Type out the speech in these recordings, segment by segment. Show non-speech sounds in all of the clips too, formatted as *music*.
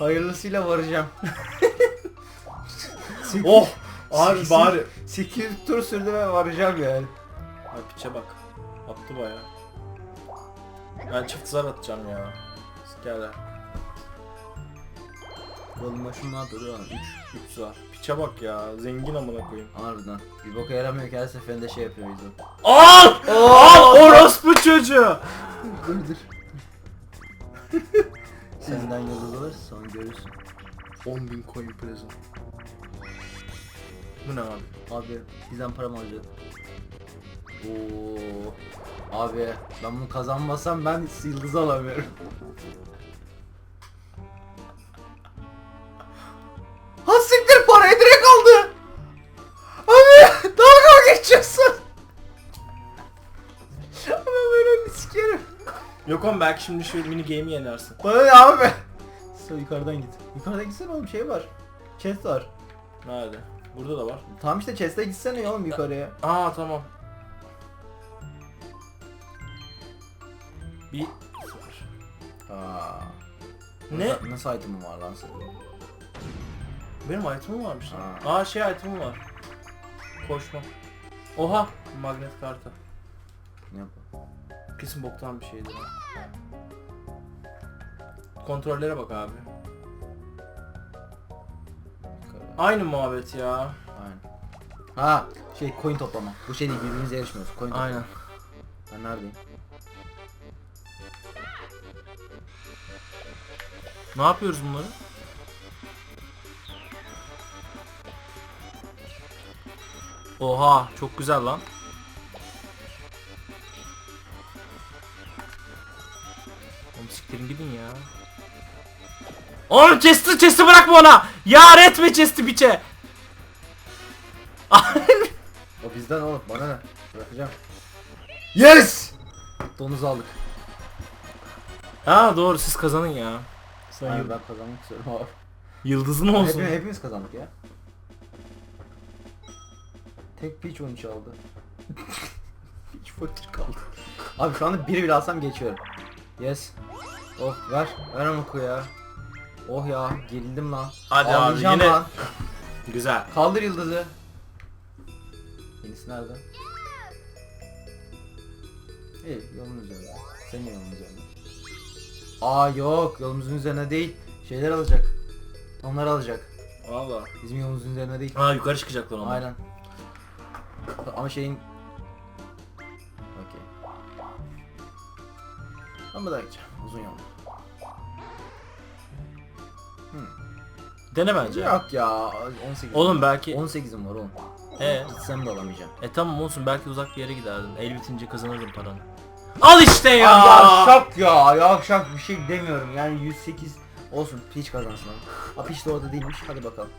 Hayırlısıyla varacağım. *laughs* Oh! Abi Sekiz- bari. 800 tur sürdü ve varacağım yani. Ay piçe bak. Attı baya. Ben çift zar atacağım ya. Sikerler. Oğlum başımdan duruyor lan 3. 3 zar. Piçe bak ya. Zengin amına koyayım. Harbiden. Bir boka yaramıyor ki her seferinde şey yapıyor yüzü. Al! Al orospu çocuğu! dur dur. *laughs* Senden yıldız alırsa sonra görürsün. 10.000 coin present. Bu ne abi? Abi bizden para mı alacak? Oo. Abi ben bunu kazanmasam ben yıldız alamıyorum. Yok oğlum belki şimdi şu mini game'i yenersin. Bana ne abi? *laughs* Sen yukarıdan git. Yukarıdan gitsene oğlum şey var. Chest var. Nerede? Burada da var. Tamam işte chest'e gitsene oğlum yukarıya. Aa tamam. Bir sıfır. Aa. Ne? Nasıl, nasıl item'ın var lan senin? Benim item'ım varmış lan. Ha. Aa şey item'ım var. Koşma. Oha! Magnet kartı. Ne yapalım? Kesin boktan bir şeydi lan. Kontrollere bak abi. Aynı muhabbet ya. Aynen. Ha şey coin toplama. Bu şey değil birbirimize yarışmıyoruz. Coin toplama. Aynen. Ben neredeyim? Ne yapıyoruz bunları? Oha çok güzel lan. Oğlum siktirin gidin ya. Oğlum chest'i chest'i bırakma ona. Yar etme chest'i biçe. *laughs* O bizden oğlum bana ne? Bırakacağım. Yes! Donuz aldık. ha doğru siz kazanın ya. Sen Hayır yıl- ben kazanmak istiyorum abi. yıldızın olsun. Hepimiz, hepimiz kazandık ya. Tek Peach 13 aldı. *laughs* Peach fakir kaldı. Abi şu anda biri bile alsam geçiyorum. Yes. Oh ver. Ver Amuku ya. Oh ya gerildim lan. Hadi abi, Ağlayacağım yine- lan. Güzel. Kaldır yıldızı. Yenisi nerede? İyi yolun üzerinde. Senin yolun üzerinde. Aa yok yolumuzun üzerine değil. Şeyler alacak. Onlar alacak. Valla. Bizim yolumuzun üzerine değil. Ha yukarı çıkacaklar onlar. Aynen. Ama şeyin... Okey. Ama da gideceğim. Uzun yol. Dene bence. Yok ya. 18. Oğlum belki 18'im var oğlum. e, Gitsem de alamayacağım. e tamam olsun belki uzak bir yere giderdin. El bitince kazanırdın paranı. Al işte ya. Ya yavşak ya yavşak bir şey demiyorum yani 108 olsun Peach kazansın ama. Ha Peach de orada değilmiş hadi bakalım.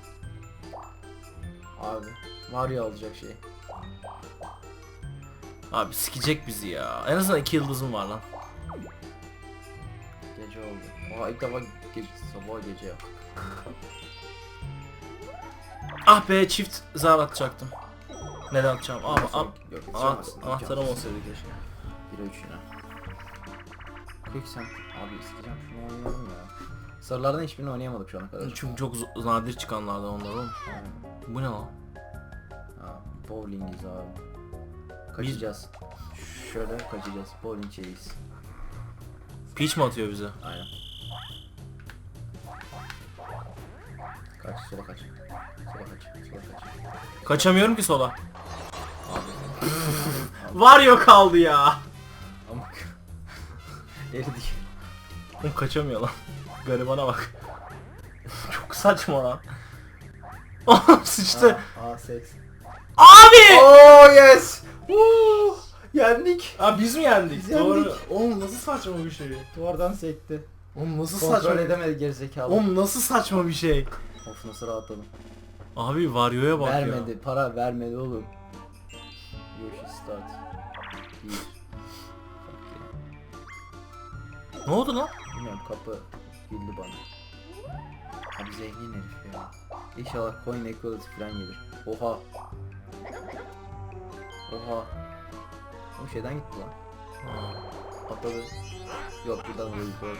Abi Mario alacak şey. Abi sikecek bizi ya. En azından iki yıldızım var lan. Gece oldu. Oha ilk defa gece, sabah gece ya. Ah be çift zar atacaktım. Neden atacağım? Yok, ah, yetişemezsin, anahtarım olsaydı keşke. 1'e 3 yine. Quick sen abi sikeceğim şunu oynayalım ya. Sarılardan hiçbirini oynayamadık şu ana kadar. Çünkü çok nadir çıkanlardan onlar oğlum. Bu ne lan? Ha, bowlingiz abi. Kaçacağız. Şöyle kaçacağız. Bowling şeyiz. Peach mi atıyor bize? Aynen. Kaç sola kaç. Sola kaç. Sola kaç. Kaçamıyorum ki sola. Abi. *laughs* Var yok kaldı ya. Ama *laughs* eridik. Oğlum kaçamıyor lan. Garibana bak. *laughs* Çok saçma lan. Oğlum sıçtı. Aa, aa seks. Abi! Oh yes. Woo! Yendik. Aa biz mi yendik? Biz yendik. Doğru. Oğlum nasıl saçma bir şey? Duvardan sekti. Oğlum nasıl Kontrol saçma? edemedi gerizekalı. Oğlum nasıl saçma bir şey? Of nasıl rahatladım. Abi Varyo'ya bak vermedi, ya. para vermedi oğlum. Yoshi start. Bir. Ne oldu lan? Bilmiyorum kapı güldü bana. Abi zengin herif ya. İnşallah coin equality falan gelir. Oha. Oha. O şeyden gitti lan. Atladı. Yok buradan vurdu.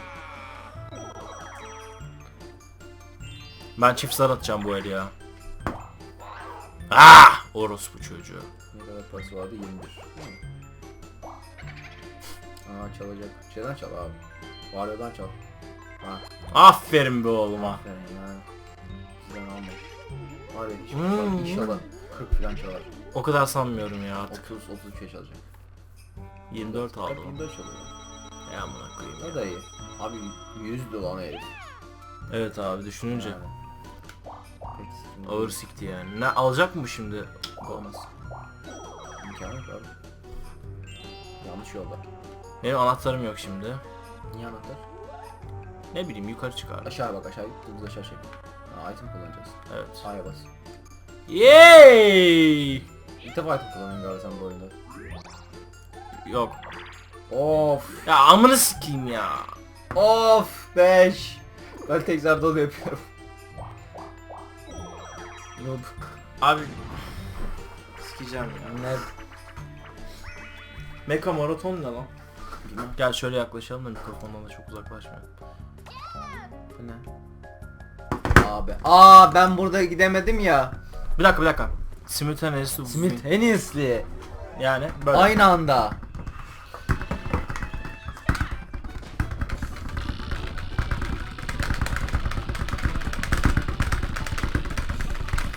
Ben çift zar atacağım bu el ya. Ah! Orospu çocuğu. Ne kadar parası vardı? 21. Değil mi? Aa çalacak. Şeyden çal abi. Varyo'dan çal. Ha. Aferin be oğluma. Aferin yani. Sizden alma. Var ya hiç Hmm. inşallah 40 falan çalar. O kadar sanmıyorum ya artık. 30 33 çalacak. 24 aldı. 24 çalıyor. Ya amına koyayım ya. da iyi. Abi 100 dolar herif. Evet abi düşününce. Yani. Pek sıkıntı Ağır sikti yani. Ne alacak mı şimdi? Olmaz. İmkanı yok abi. Yanlış yolda. Benim anahtarım yok şimdi. Niye anahtar? Ne bileyim yukarı çıkar. Aşağı bak aşağı git. Dümdüz aşağı çek. Ha, item kullanacağız. Evet. A'ya bas. Yay! İlk defa item kullanıyorum galiba sen bu oyunda. Yok. Of. Ya amını sikeyim ya. Of 5. Ben tekrar dolu yapıyorum. Noob. Abi sikeceğim ya. Ne? Mecha maraton ne lan? Bilmem. Gel şöyle yaklaşalım da mikrofondan da çok uzaklaşmayalım. Bu ne? Abi. Aa ben burada gidemedim ya. Bir dakika bir dakika. Simultaneous Simultaneously. Yani böyle. Aynı anda.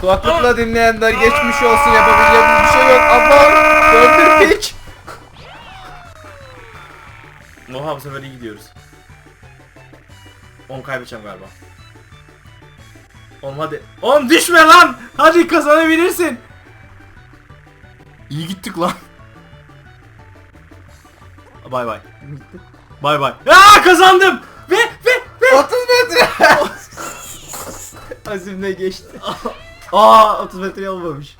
Kulaklıkla dinleyenler geçmiş olsun yapabileceğimiz bir şey yok. Aman döndür piç. Oha bu sefer iyi gidiyoruz. 10 kaybedeceğim galiba. Oğlum hadi. Oğlum düşme lan. Hadi kazanabilirsin. İyi gittik lan. Bay bay. Bay bay. Aa kazandım. Ve ve ve. 30 metre. Azimle geçti. *laughs* Aa 30 metre olmamış.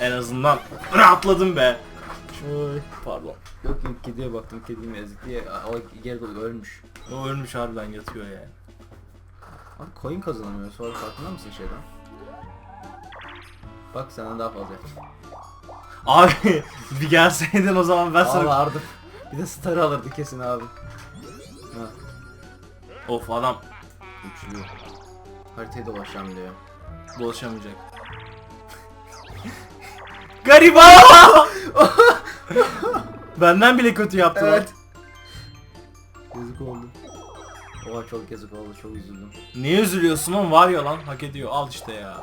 en azından rahatladım be. Oy. Pardon. Yok yok kediye baktım kedimi ezik diye o geri dolu ölmüş. O ölmüş harbiden yatıyor yani. Abi coin kazanamıyor sonra farkında mısın şeyden? Bak senden daha fazla yaptım. Abi *laughs* bir gelseydin o zaman ben sana... Ağlardım. Bir de star alırdı kesin abi. Ha, Of adam üçlü. Haritayı dolaşacağım diyor. Dolaşamayacak. *laughs* Gariba! *laughs* Benden bile kötü yaptı lan. Yazık oldu. Oha çok yazık oldu çok üzüldüm. Niye üzülüyorsun oğlum var ya lan hak ediyor al işte ya.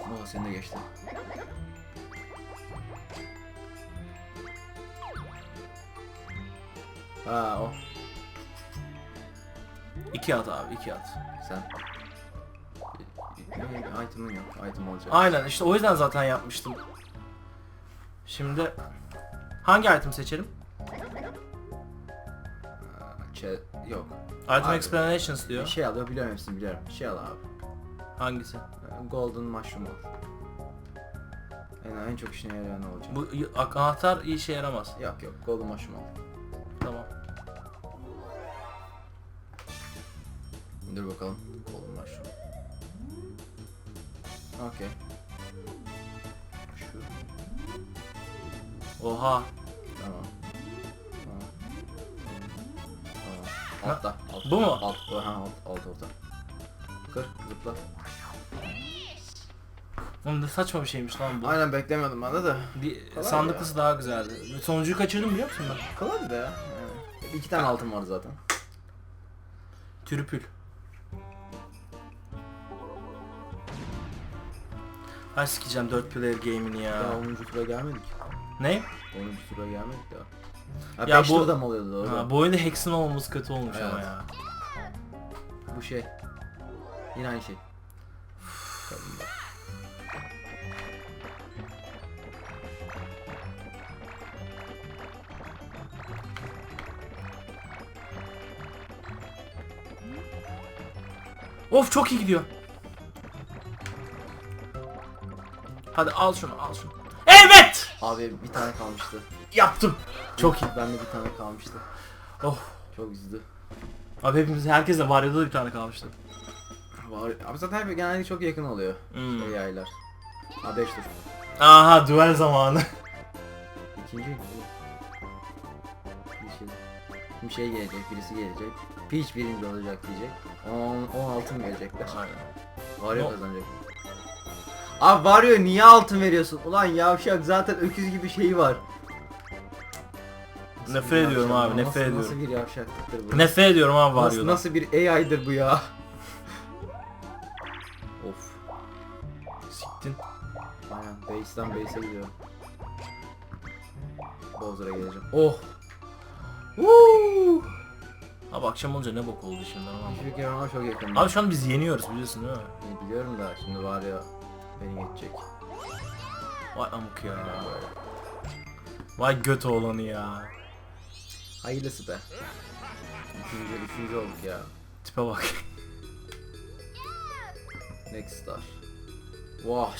Oha seni de geçti. Ha o İki at abi iki at. sen. Ne, Item'ın yok. Item olacak. Aynen işte o yüzden zaten yapmıştım. Şimdi hangi item seçelim? Çe yok. Item Abi. explanations Bir diyor. şey al, biliyorum hepsini biliyorum. Bir şey al abi. Hangisi? Golden Mushroom al. En, en çok işine yarayan ne olacak? Bu y- anahtar iyi işe yaramaz. Yok yok, Golden Mushroom al. Tamam. Dur bakalım. Okey. Şu. Oha. Tamam. Tamam. Tamam. Altta. Alt, bu mu? Alt, ha, alt, alt orta. Kır, zıpla. Oğlum ne saçma bir şeymiş lan bu. Aynen beklemiyordum ben de de. Bir Kolay sandıklısı daha güzeldi. Sonuncuyu kaçırdım biliyor musun ben? Kolaydı da ya. Yani. İki tane altın var zaten. Trüpül. Ay sikeceğim 4 player game'ini ya. Daha 10. tura gelmedik. Ne? 10. tura gelmedik daha. Ha, Ya 5 bu- turda mı oluyordu doğru? Ha, bu oyunda Hex'in olmamız kötü olmuş ama Evet. ya. Bu şey. Yine aynı şey. Of çok iyi gidiyor. Hadi al şunu al şunu. Evet! Abi bir tane kalmıştı. Yaptım. Çok iyi. Bende bir tane kalmıştı. Oh. Çok üzdü. Abi hepimiz herkese var ya da bir tane kalmıştı. Var. Abi zaten hep genelde çok yakın oluyor. Hmm. Şey yaylar. Ha 5 tur. Aha duel zamanı. İkinci. Bir şey. Bir şey gelecek, birisi gelecek. Peach birinci olacak diyecek. 10, 10 altın verecekler. Aynen. Vario No. kazanacak. Abi Vario niye altın veriyorsun? Ulan yavşak zaten öküz gibi şeyi var. Nasıl Nefret bir ediyorum yavşak- abi, nefret nasıl, ediyorum. Nasıl bir yavşaklıktır bu? Nefret ediyorum abi nasıl, Varyo'dan. nasıl bir AI'dır bu ya? *laughs* of. Siktin. Aynen base'den base'e gidiyor. Bowser'a geleceğim. Oh! Woo! Abi akşam olunca ne bok oldu şimdi ama. Hiçbir kere ama çok yakın. Abi şu an biz yeniyoruz biliyorsun değil mi? Ne biliyorum da şimdi var ya beni geçecek. Vay amık ya. Vay göt oğlanı ya. Hayırlısı be. Üçüncü, üçüncü olduk ya. Tipe bak. Next star. Vah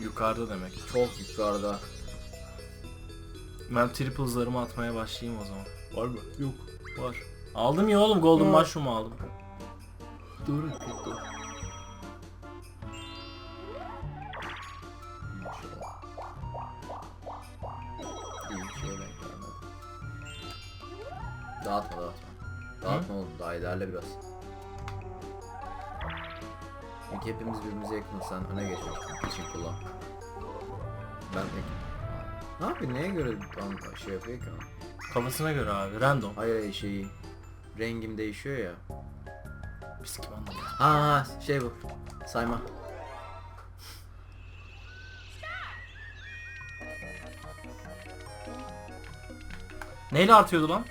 Yukarıda demek. çok yukarıda. Ben triple zarımı atmaya başlayayım o zaman. Var mı? Yok. Var. Aldım ya oğlum golden Var. mushroom aldım. Doğru doğru. Daha ilerle biraz. Çünkü hepimiz birbirimize yakınız sen öne geçmek için kullan. Ben de... Ne yapıyor neye göre an- şey yapıyor ki? Kafasına göre abi random. Hayır hayır şeyi rengim değişiyor ya. Biz kim anlamadı. Aa şey bu. Sayma. Neyle artıyordu lan?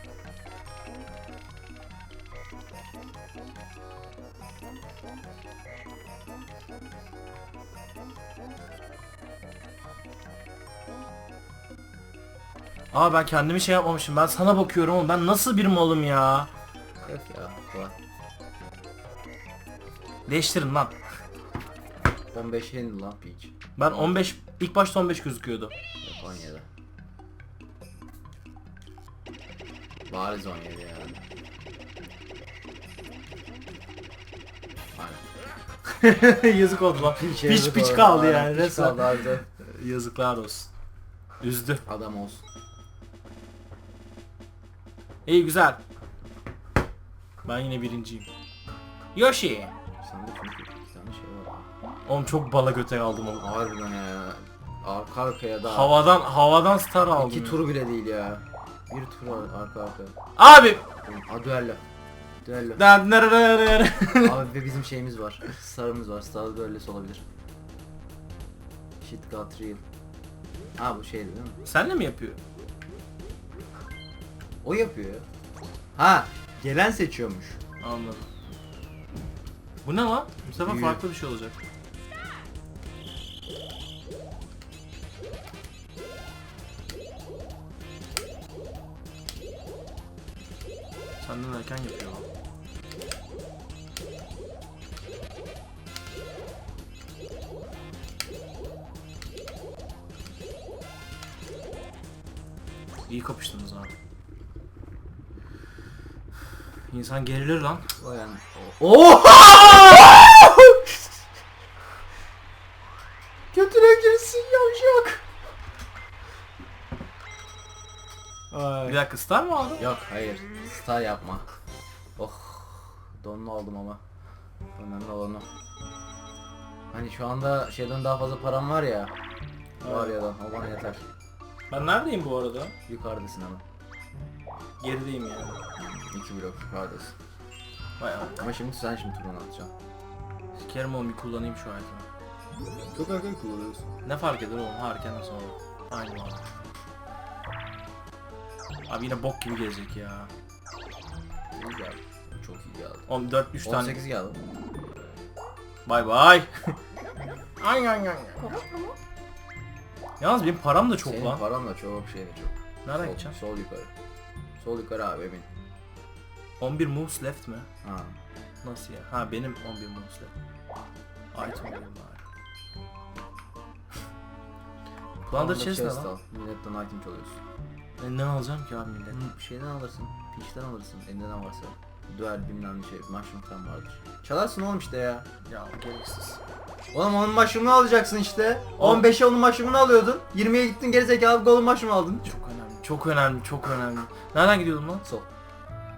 Aa ben kendimi şey yapmamışım. Ben sana bakıyorum ama ben nasıl bir malım ya? Yok ya. Kolay. Değiştirin lan. 15 handle lan Peach. Ben 15 ilk başta 15 gözüküyordu. Yok 17. Bariz 17 yani. Aynen. *laughs* Yazık oldu lan. Piç piç kaldı yani Piç kaldı. Yazıklar olsun. Üzdü. Adam olsun. İyi güzel. Ben yine birinciyim. Yoshi. Sende çünkü iki tane şey var. Oğlum çok bala göte aldım onu. Harbiden ya. Arka arkaya da. Havadan havadan star aldım. İki ya. tur bile değil ya. Bir tur ar- arka arkaya. Abi. Ha düello. Abi ve bizim şeyimiz var. Sarımız var. Star düellosu olabilir. Shit got real. Ha bu şeydi değil mi? Senle mi yapıyor? O yapıyor ya. Ha gelen seçiyormuş. Anladım. Bu ne lan? Bu sefer Büyü. farklı bir şey olacak. Senden erken yapıyor lan. İyi kapıştınız abi. İnsan gerilir lan. Yani. Oha! *laughs* Götüne girsin yavşak. Bir dakika star mı aldın? Yok hayır. Star yapma. Oh. Donlu aldım ama. Önemli olan o. Hani şu anda şeyden daha fazla param var ya. Var ya da o bana yeter. Ben neredeyim bu arada? Yukarıdasın ama. Gerideyim yani. İki blok yukarıdasın. Vay. Ama şimdi sen şimdi turunu atacaksın. Sikerim oğlum bir kullanayım şu itemi. Çok erken kullanıyorsun. Ne fark eder oğlum harken sonra. Aynı abi. Abi yine bok gibi gelecek ya. İyi geldi. Çok iyi geldi. 14 3 tane. 18 geldi. Bay bay. *laughs* ay ay ay. Yalnız benim param da çok Senin lan. paran da çok şey de çok. Nereden sol, gideceğim? Sol yukarı. Sol yukarı abi emin. 11 moves left mi? Ha. Nasıl ya? Ha benim 11 moves left. Item alayım bari. *laughs* Plunder chest ne lan? Milletten item çalıyorsun. Ben ne alacağım ki abi millet? Hı, bir şeyden alırsın. Peach'ten alırsın. Elinde ne varsa. Duel bilmem ne şey. Mushroom falan vardır. Çalarsın oğlum işte ya. Ya gereksiz. Oğlum onun mushroom'unu alacaksın işte. Oğlum- 15'e onun mushroom'unu alıyordun. 20'ye gittin gerizekalı golden mushroom aldın. Çok önemli, çok önemli, çok önemli. Nereden gidiyordum lan? Sol.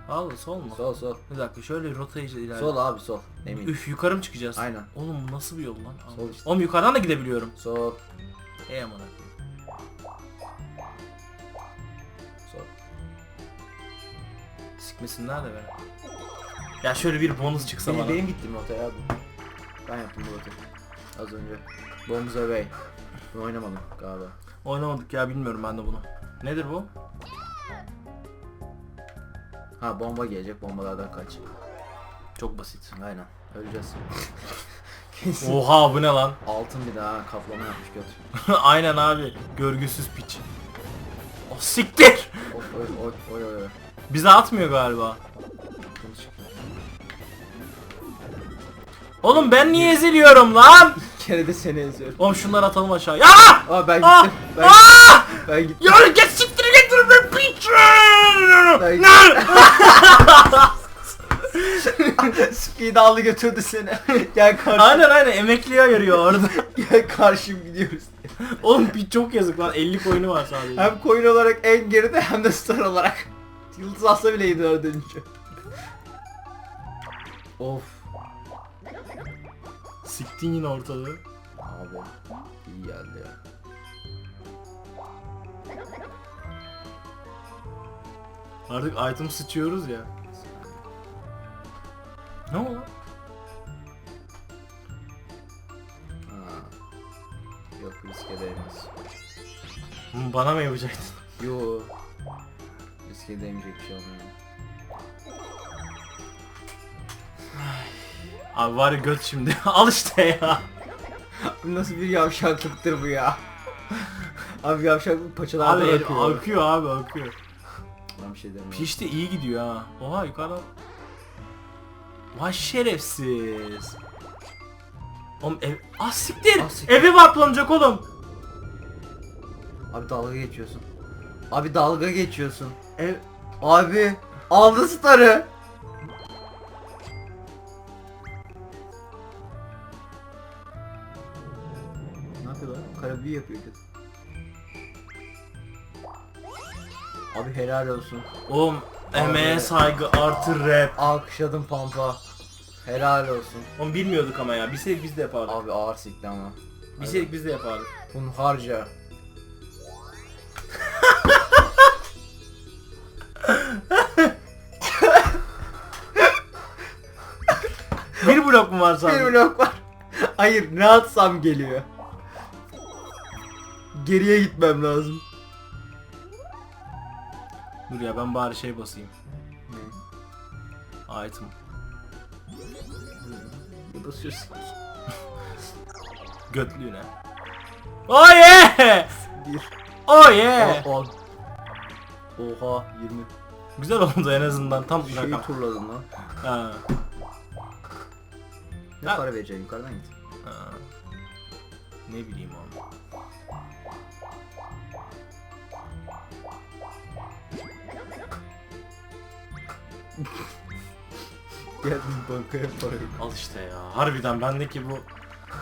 Al sol mu? Sol sol. Bir dakika şöyle rotayı ilerle. Sol abi sol. Emin. Üf yukarı mı çıkacağız? Aynen. Oğlum bu nasıl bir yol lan? Sol işte. Oğlum yukarıdan da gidebiliyorum. Sol. Ey aman Sol. Sikmesinler de beni. Ya şöyle bir bonus çıksa Benim, bana. benim gittiğim rota ya bu. Ben yaptım bu rotayı. Az önce. Bombs away. Bunu oynamadım galiba. Oynamadık ya bilmiyorum ben de bunu. Nedir bu? Ha bomba gelecek bombalardan kaç. Çok basit. Aynen. Öleceğiz. *laughs* Kesin. Oha bu ne lan? Altın bir daha kaplama yapmış göt. *laughs* Aynen abi. Görgüsüz piç. O siktir. Oy oy oy oy oy. Bize atmıyor galiba. Oğlum ben niye eziliyorum lan? *laughs* Bir kere de seni eziyorum. Oğlum şunları atalım aşağı. Ya! Aa ben gittim. Ben, Aa! ben gittim. Ya git siktir git be piç. Ben *laughs* Speed aldı götürdü seni. *laughs* Gel karşı. Aynen aynen emekliye yarıyor orada. *laughs* Gel karşım gidiyoruz. Oğlum piç çok yazık lan 50 coin'i var sadece. Hem coin olarak en geride hem de star olarak. Yıldız alsa bile iyiydi orada önce. Of. Siktin yine ortalığı. Abi iyi geldi ya. Artık item sıçıyoruz ya. Ne? Ha. Yok riske değmez. Hı, Bana mı yapacaktın? Yo. Riske değmeyecek bir şey olmuyor. Abi var ya göt şimdi. *laughs* Al işte ya. Bu nasıl bir yavşaklıktır bu ya? Abi yavşaklık paçalarda Abi akıyor. akıyor abi akıyor. Ben bir şey demiyorum. Piş de iyi gidiyor ha. Oha yukarıdan. Vay şerefsiz. Oğlum ev... Ah siktir! Ah, siktir. Eve patlanacak oğlum. Abi dalga geçiyorsun. Abi dalga geçiyorsun. Ev... Abi aldı starı. Ne yapıyor lan? Karabiyi yapıyor kız. Abi helal olsun. Oğlum emeğe saygı artı rap. Alkışladım pampa. Helal olsun. Oğlum bilmiyorduk ama ya. Bilseydik biz de yapardık. Abi ağır sikti ama. Bilseydik biz de yapardık. Bunu harca. Bir blok mu var sadece? Bir blok var. Hayır ne atsam geliyor. Geriye gitmem lazım. Dur ya ben bari şey basayım. Item. Da sürsün. *laughs* Götlüğüne. Oh yeah! Bir. Oh yeah! On. Oha 20. Güzel oldu en azından tam Şeyi rakam. turladın lan. Ha. Ne Ha. para vereceğim yukarıdan git. ha. Ne bileyim oğlum. Geldim bankaya para yok. Al işte ya. Harbiden bendeki bu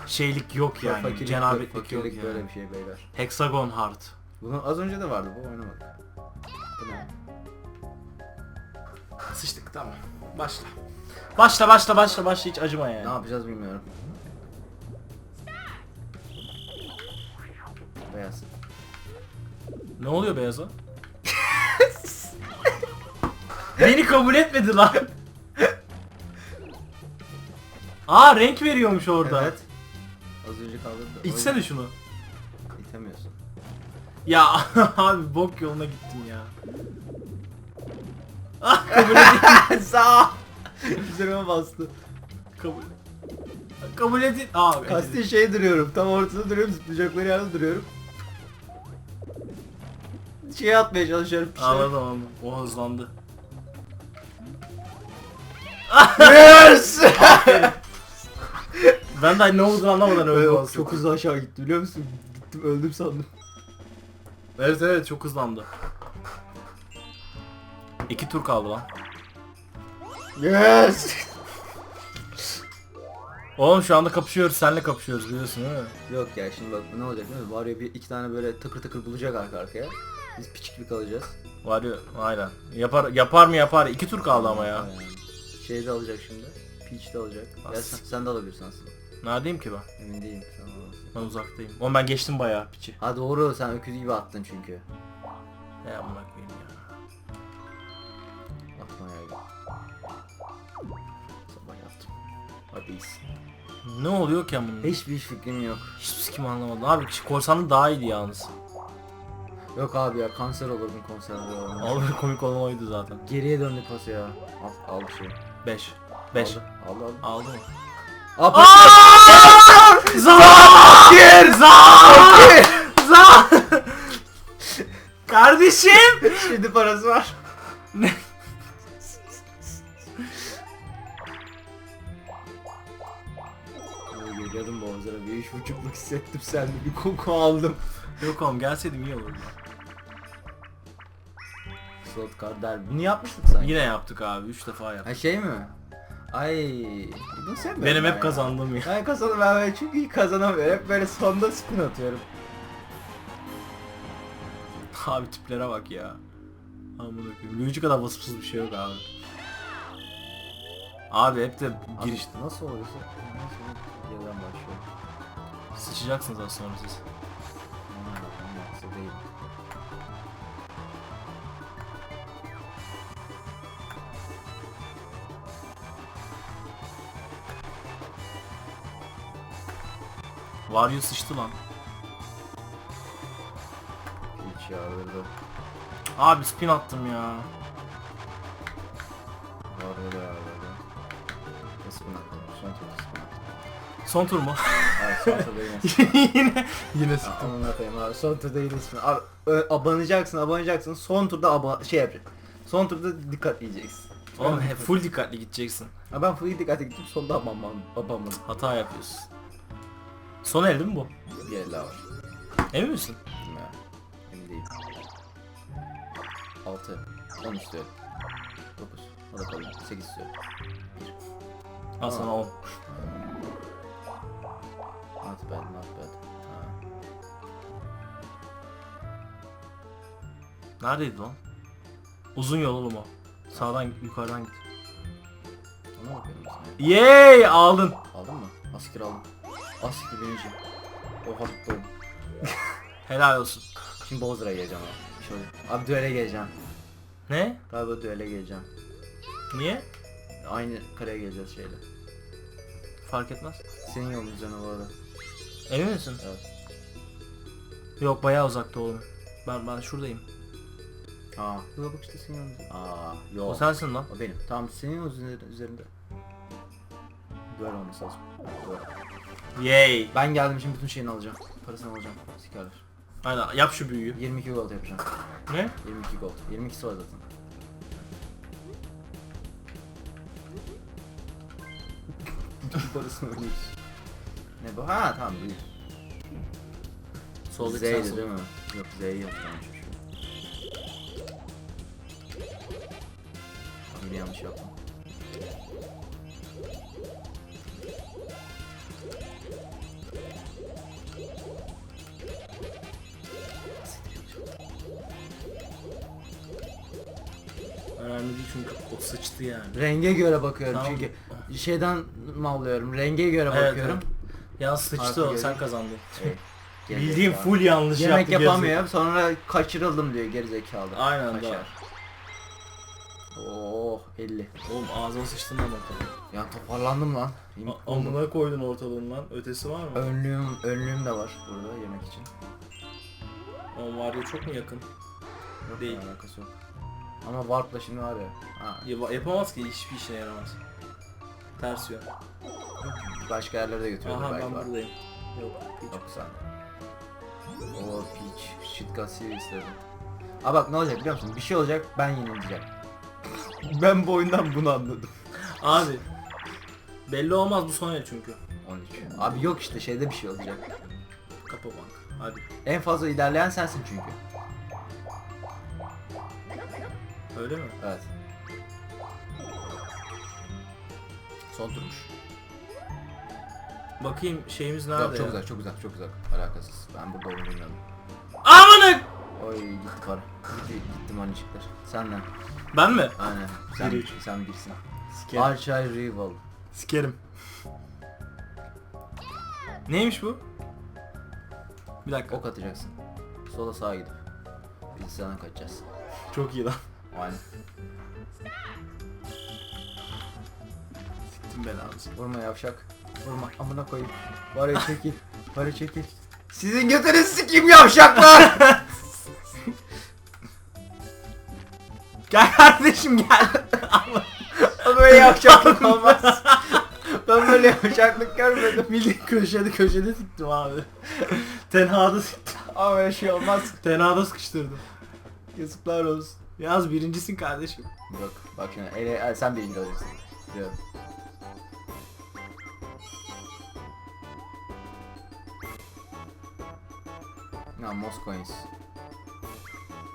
şeylik yok yani. fakirlik, Cenabetlik yok yani. böyle bir şey beyler. Hexagon Heart. Bunun az önce de vardı bu oynamadık. Bu ne? Sıçtık tamam. Başla. Başla başla başla başla hiç acıma yani. Ne yapacağız bilmiyorum. Beyaz. Ne oluyor beyaza? *laughs* Beni kabul etmedi lan. Aa renk veriyormuş orada. Evet. Az önce kaldırdı. İçsene şunu. Oy, İtemiyorsun. Ya *laughs* abi bok yoluna gittim ya. Ah kabul edin. *laughs* Sağ. Üzerime bastı. kabul. Kabul edin. Aa Kasti şey duruyorum. Tam ortada duruyorum. Zıplayacakları yerde duruyorum. Şey atmaya çalışıyorum. bir şey. Anladım anladım. O hızlandı. Yes! Ben de ne olduğunu anlamadan öldüm aslında. çok hızlı aşağı gitti biliyor musun? Gittim öldüm sandım. Evet evet çok hızlandı. İki tur kaldı lan. Yes! Oğlum şu anda kapışıyoruz, senle kapışıyoruz biliyorsun değil mi? Yok ya şimdi bak ne olacak değil mi? Var ya bir iki tane böyle takır takır bulacak arka arkaya. Biz piçiklik alacağız. Var ya aynen. Yapar yapar mı yapar. İki tur kaldı ama ya. Aynen. Şey de alacak şimdi. Peach de alacak. Ya As- sen, sen de alabilirsin aslında. Neredeyim ki ben? Emin değilim. Alırsın. Ben uzaktayım. Oğlum ben geçtim bayağı piçi. Ha doğru sen öküz gibi attın çünkü. Ne amına koyayım ya. Atma ya. Sabah yattım. Hadi iyisin. Ne oluyor ki bunun? Hiçbir fikrim yok. Hiç kim anlamadı. Abi kişi korsanlı daha iyiydi yalnız. Yok abi ya kanser olurdum konserde olmaz. Abi komik olan oydu zaten. Geriye döndü pası ya. Al, al bir şey. 5. 5. Aldı. Aldı aldı. Aldı mı? Aa, Zakir! Zakir! Zakir! Kardeşim! Şimdi parası var. Ne? Geliyordum boğazlara bir üç buçukluk hissettim sende bir koku aldım. Yok oğlum gelseydim iyi olurdu. Slot card derbi. Bunu yapmıştık sanki. Yine yaptık abi. 3 defa yaptık. Ha şey mi? Ay, bunu sevmiyorum Benim ben hep ya. kazandığım ya. Ben kazanım ben böyle çünkü kazanamıyorum. Hep böyle sonda spin atıyorum. Abi tiplere bak ya. Amına koyayım. Luigi kadar vasıfsız bir şey yok abi. Abi hep de giriş nasıl oluyorsa nasıl olur? Yerden başlıyor. sıçacaksınız az sonra siz. Değil. Wario sıçtı lan. Hiç yağdırdı. Abi spin attım ya. Var öyle yağdırdı. Nasıl spin attım? Son turda spin attım. Son tur mu? Hayır son yine *laughs* spin yine yine attım. Aman atayım abi son turda yine spin Abi ö- abanacaksın abanacaksın son turda aba şey yapacak. Son turda dikkat yiyeceksin. Oğlum full dikkatli gideceksin. Ha ben full dikkate gittim sonda abanmam. Abanmadım. Hata yapıyorsun. Son el değil mi bu? Bir el daha var. Emin misin? Bilmiyorum. Emin değilim. 6 10 istiyorum. 9 O da kalın. 8 istiyorum. Al sana 10. Not bad, not bad. Ha. Neredeydi lan? Uzun yol oğlum o. Sağdan yukarıdan git. Ona bakıyorum. Yay aldın. Aldın mı? Asker aldım. Asker birinci. Oha bitti. *laughs* Helal olsun. Şimdi Bowser'a geleceğim abi. Şöyle. Abi düele geleceğim. Ne? Galiba düele geleceğim. Niye? Aynı kareye geleceğiz şeyle. Fark etmez. Senin yolun üzerine bu arada. Emin misin? Evet. Yok bayağı uzakta oğlum. Ben ben şuradayım. Aa. Dur bak işte senin yolun. Aa. Yok. O sensin lan. O benim. Tamam senin yolun üzerinde. Böyle olması lazım. Böyle. Yay. Ben geldim şimdi bütün şeyini alacağım. Parasını alacağım. Sikerler. Hadi yap şu büyüyü. 22 gold yapacağım. Ne? 22 gold. 22'si var zaten. Bütün parasını ödüyoruz. Ne bu? Ha tamam değil. Soldaki Z'ydi sensin. değil mi? Yok Z yok şu. Yine yanlış yaptım. Çünkü o sıçtı yani. Renge göre bakıyorum Tamam. çünkü şeyden mi alıyorum? Renge göre Evet, bakıyorum. Ya sıçtı Artı o sen kazandın. Şey, Bildiğin gerizekalı. full yanlış Yemek yaptı yapamıyor sonra kaçırıldım diyor gerizekalı. Aynen, Kaşar. doğru. Oh 50. gerizekalı. Oğlum ağzına sıçtın lan. Ya toparlandım lan. Yemek A-. Amına koydun ortalığından. Ötesi var mı? Önlüğüm, önlüğüm de var burada yemek için. Oğlum var ya çok mu yakın? Yok Değil. alakası yok. Ama Warp'la şimdi var ya. Ha, Ya- yapamaz ki hiçbir işine yaramaz. Ters yön. başka yerlere de götürüyordur Aha belki ben var. buradayım. Yok. hiç. Yok sen. Oo Peach. Shit serious dedi. Aa bak ne olacak biliyor musun? Bir şey olacak ben yenileceğim. *laughs* ben bu oyundan bunu anladım. Abi. Belli olmaz bu son el çünkü. 13. Abi yok işte şeyde bir şey olacak. Kapa bak. Hadi. En fazla ilerleyen sensin çünkü. Öyle mi? Evet. Son turmuş. Bakayım şeyimiz nerede Yok çok ya? güzel, çok güzel, çok güzel. Alakasız. Ben burada oyun oynadım. Amına! Oy gitti para. Gitti, gitti manicikler. Senden. Ben mi? Aynen. Sen, Biri sen birsin. Sikerim. Archai Rival. Sikerim. Neymiş bu? Bir dakika. Ok atacaksın. Sola sağa gidip. Biz sana kaçacağız. Çok iyi lan. Aynen. Siktim belanızı. Vurma yavşak. Vurma. Amına koyayım. Var ya çekil. Var ya çekil. Sizin götünüzü sikeyim yavşaklar. Gel kardeşim gel. *laughs* böyle yavşaklık olmaz. ben böyle yavşaklık görmedim. Milli köşede köşede siktim abi. Tenhada siktim. Ama böyle şey olmaz. Tenhada sıkıştırdım. Yazıklar olsun. Yaz birincisin kardeşim. Yok bak şimdi ele, sen birinci olacaksın. Diyorum. Ya Moscoins.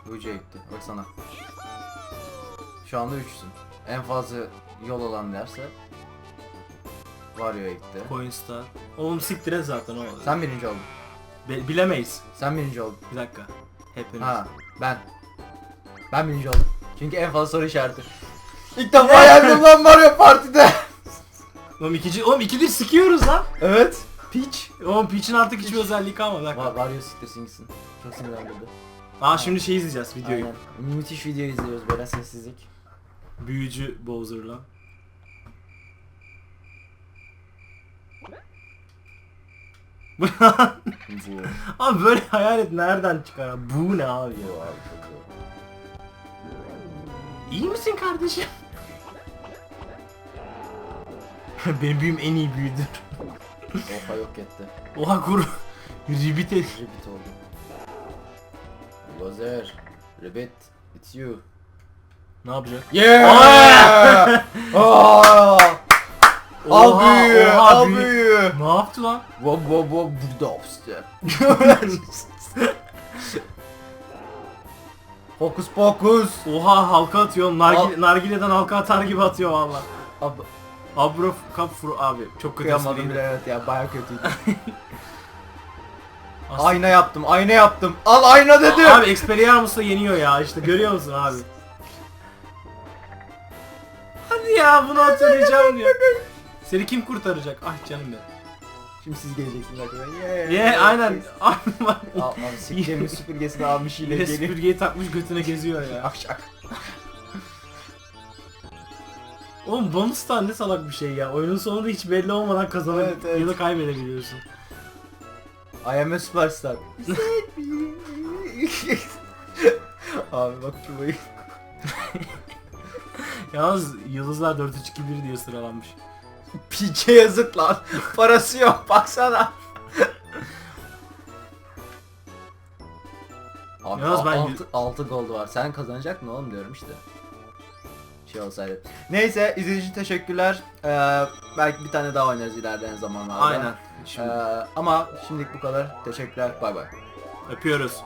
Buca gitti. Baksana. Şu anda üçsün. En fazla yol olan derse Varyo'ya gitti. Coinstar. Oğlum siktire zaten o. Sen birinci oldun. Be- bilemeyiz. Sen birinci oldun. Bir dakika. Hepiniz. Ha ben. Ben birinci oldum. Çünkü en fazla soru işareti. İlk defa yendim lan Mario Parti'de. *laughs* Oğlum ikinci, oğlum ikidir sikiyoruz lan. evet. Peach. Oğlum Peach'in artık hiçbir özelliği kalmadı. Bir dakika. Va Vario siktirsin gitsin. Çok sinirlendirdi. Aa şimdi şey izleyeceğiz videoyu. Aynen. Müthiş video izliyoruz böyle sessizlik. Büyücü Bowser'la. Bu abi böyle hayal et nereden çıkar? Bu ne abi ya? Bu abi çok iyi. İyi misin kardeşim? *laughs* Benim büyüm en iyi büyüdür. Oha yok etti. Oha kur. Ribbit et. Ribbit oldu. Lazer. Ribbit. It's you. Ne yapacak? Yeah! *laughs* Aa! Al Oha, büyüğü, oha, al büyü- büyüğü. Ne yaptı lan? Wob wob wob dopster. Fokus pokus. Oha halka atıyor. Nargile, Al. nargileden halka atar gibi atıyor valla. Ab Abro kap furu abi çok kötü kıyamadım espriydi. bile evet ya baya kötüydü. *laughs* Aslında- ayna yaptım, ayna yaptım. Al ayna dedim. Abi Expelliarmus'la yeniyor ya işte görüyor musun abi? Hadi ya bunu hatırlayacağım diyor. Seni kim kurtaracak? Ah canım benim. Şimdi siz geleceksiniz arkadan. Yeah. Ye aynen. Abi bak. Al, abi sikeceğimin süpürgesini almış yine Yine geliyor. süpürgeyi takmış götüne geziyor ya. Akşak. Oğlum bonustan ne salak bir şey ya. Oyunun sonunda hiç belli olmadan kazanıp Evet, evet. ya da kaybedebiliyorsun. I am a superstar. *laughs* abi bak şu boyu. Yalnız Yıldızlar 4-3-2-1 diye sıralanmış. *laughs* Piçe yazık lan. *laughs* Parası yok baksana. *laughs* Abi Yalnız ben 6, 6 gold var. Sen kazanacak mı oğlum diyorum işte. Şey olsaydı. Neyse izlediğiniz için teşekkürler. Ee, belki bir tane daha oynarız ilerleyen zamanlarda. Aynen. Ee, Şimdi ama şimdilik bu kadar. Teşekkürler. Bay bay. öpüyoruz.